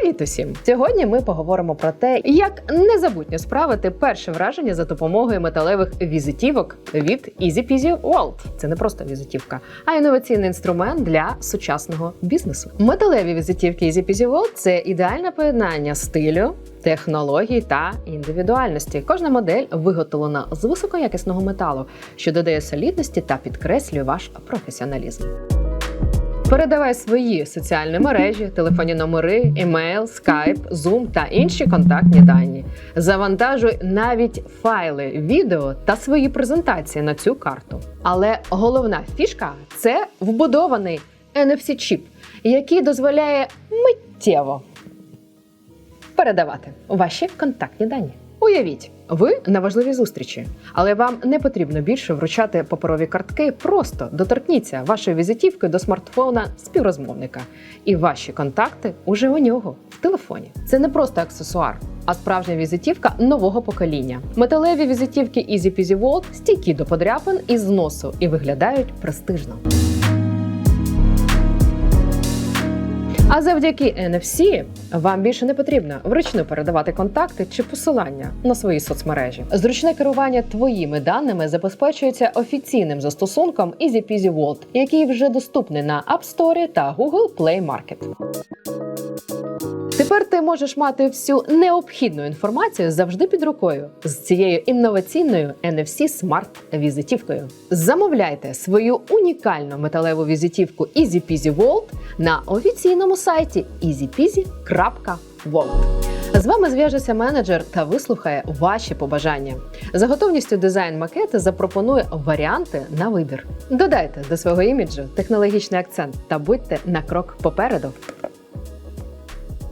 Привіт усім! Сьогодні ми поговоримо про те, як незабутньо справити перше враження за допомогою металевих візитівок від Easy Peasy World. Це не просто візитівка, а інноваційний інструмент для сучасного бізнесу. Металеві візитівки Easy Peasy World – це ідеальне поєднання стилю. Технологій та індивідуальності. Кожна модель виготовлена з високоякісного металу, що додає солідності та підкреслює ваш професіоналізм. Передавай свої соціальні мережі, телефонні номери, емейл, скайп, зум та інші контактні дані. Завантажуй навіть файли, відео та свої презентації на цю карту. Але головна фішка це вбудований NFC-чіп, який дозволяє миттєво передавати ваші контактні дані. Уявіть, ви на важливій зустрічі, але вам не потрібно більше вручати паперові картки. Просто доторкніться вашою візитівкою до смартфона співрозмовника, і ваші контакти уже у нього в телефоні. Це не просто аксесуар, а справжня візитівка нового покоління. Металеві візитівки Easy Peasy World стійкі до подряпин і зносу і виглядають престижно. А завдяки NFC вам більше не потрібно вручну передавати контакти чи посилання на свої соцмережі. Зручне керування твоїми даними забезпечується офіційним застосунком EasyPeasy World, який вже доступний на App Store та Google Play Market. Тепер ти можеш мати всю необхідну інформацію завжди під рукою з цією інноваційною NFC Smart візитівкою. Замовляйте свою унікальну металеву візитівку Easy Peasy World на офіційному сайті easypeasy.world. З вами зв'яжеться менеджер та вислухає ваші побажання. За готовністю дизайн макети запропонує варіанти на вибір. Додайте до свого іміджу технологічний акцент та будьте на крок попереду.